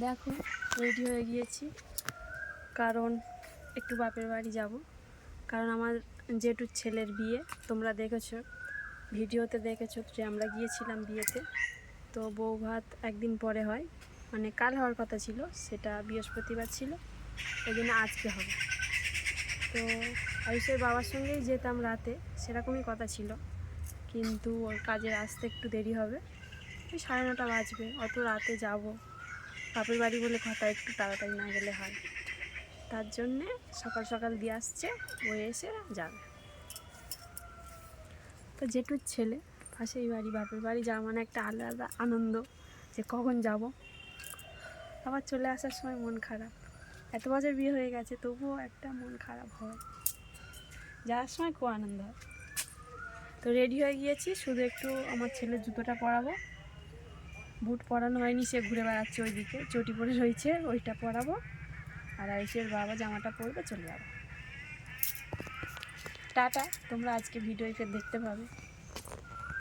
দেখো রেডি হয়ে গিয়েছি। কারণ একটু বাপের বাড়ি যাব। কারণ আমার জেঠুর ছেলের বিয়ে, তোমরা দেখেছ, ভিডিওতে দেখেছ যে আমরা গিয়েছিলাম বিয়েতে। তো বউ ভাত একদিন পরে হয় মানে কাল হওয়ার কথা ছিল, সেটা বৃহস্পতিবার ছিল ওই জন্য আজকে হবে। তো আয়ুষের বাবার সঙ্গেই যেতাম রাতে, সেরকমই কথা ছিল। কিন্তু ওর কাজে আসতে একটু দেরি হবে। ওই সাড়ে নটা বাজবে, অত রাতে যাব। বাপের বাড়ি বলে কথা একটু তাড়াতাড়ি না গেলে হয়। তার জন্যে সকাল সকাল দিয়ে আসছে, ও এসে যাবে। তো জেঠুর ছেলে, পাশেই বাড়ি, বাপের বাড়ি যাওয়া মানে একটা আলাদা আনন্দ যে কখন যাব। আবার চলে আসার সময় মন খারাপ। এত বছর বিয়ে হয়ে গেছে, তবুও একটা মন খারাপ হয়। যাওয়ার সময় খুব আনন্দ হয়। তো রেডি হয়ে গিয়েছি, শুধু একটু আমার ছেলের জুতোটা পরাবো। বুট পরানো হয়নি, সে ঘুরে বেড়াচ্ছে ওইদিকে। চটি পরে রয়েছে, ওইটা পরাবো। আর আয়ুষের বাবা জামাটা পরবে, চলে যাব। টাটা, তোমরা আজকে ভিডিও ফের দেখতে পাবে।